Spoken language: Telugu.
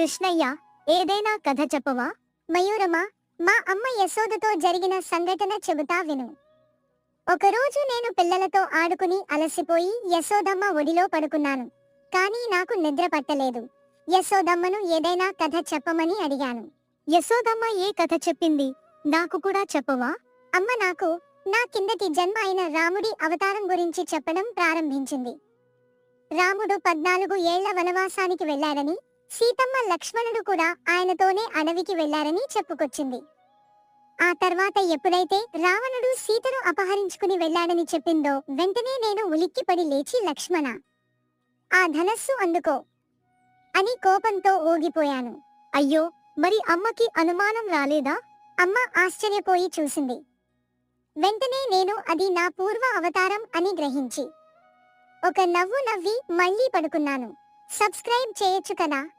కృష్ణయ్య ఏదైనా కథ చెప్పవా? మయూరమా మా అమ్మ యశోదతో జరిగిన సంఘటన చెబుతా విను. ఒకరోజు నేను పిల్లలతో ఆడుకుని అలసిపోయి యశోదమ్మ ఒడిలో పడుకున్నాను. కానీ నాకు నిద్ర పట్టలేదు. యశోదమ్మను ఏదైనా కథ చెప్పమని అడిగాను. యశోదమ్మ ఏ కథ చెప్పింది? నాకు కూడా చెప్పవా? అమ్మ నాకు నా కిందటి జన్మ అయిన రాముడి అవతారం గురించి చెప్పడం ప్రారంభించింది. రాముడు పద్నాలుగు ఏళ్ళ వనవాసానికి వెళ్ళాడని సీతమ్మ లక్ష్మణుడు కూడా ఆయనతోనే అడవికి వెళ్ళారని చెప్పుకొచ్చింది. ఆ తర్వాత ఎప్పుడైతే రావణుడు సీతను అపహరించుకుని వెళ్ళాడని చెప్పిందో వెంటనే నేను ఉలిక్కిపడి లేచి లక్ష్మణ. ఆ ధనస్సు అందుకో. అని కోపంతో ఊగిపోయాను. అయ్యో మరి అమ్మకి అనుమానం రాలేదా? అమ్మ ఆశ్చర్యపోయి చూసింది. వెంటనే నేను అది నా పూర్వ అవతారం అని గ్రహించి. ఒక నవ్వు నవ్వి మళ్ళీ పడుకున్నాను. సబ్స్క్రైబ్ చేయొచ్చు కదా?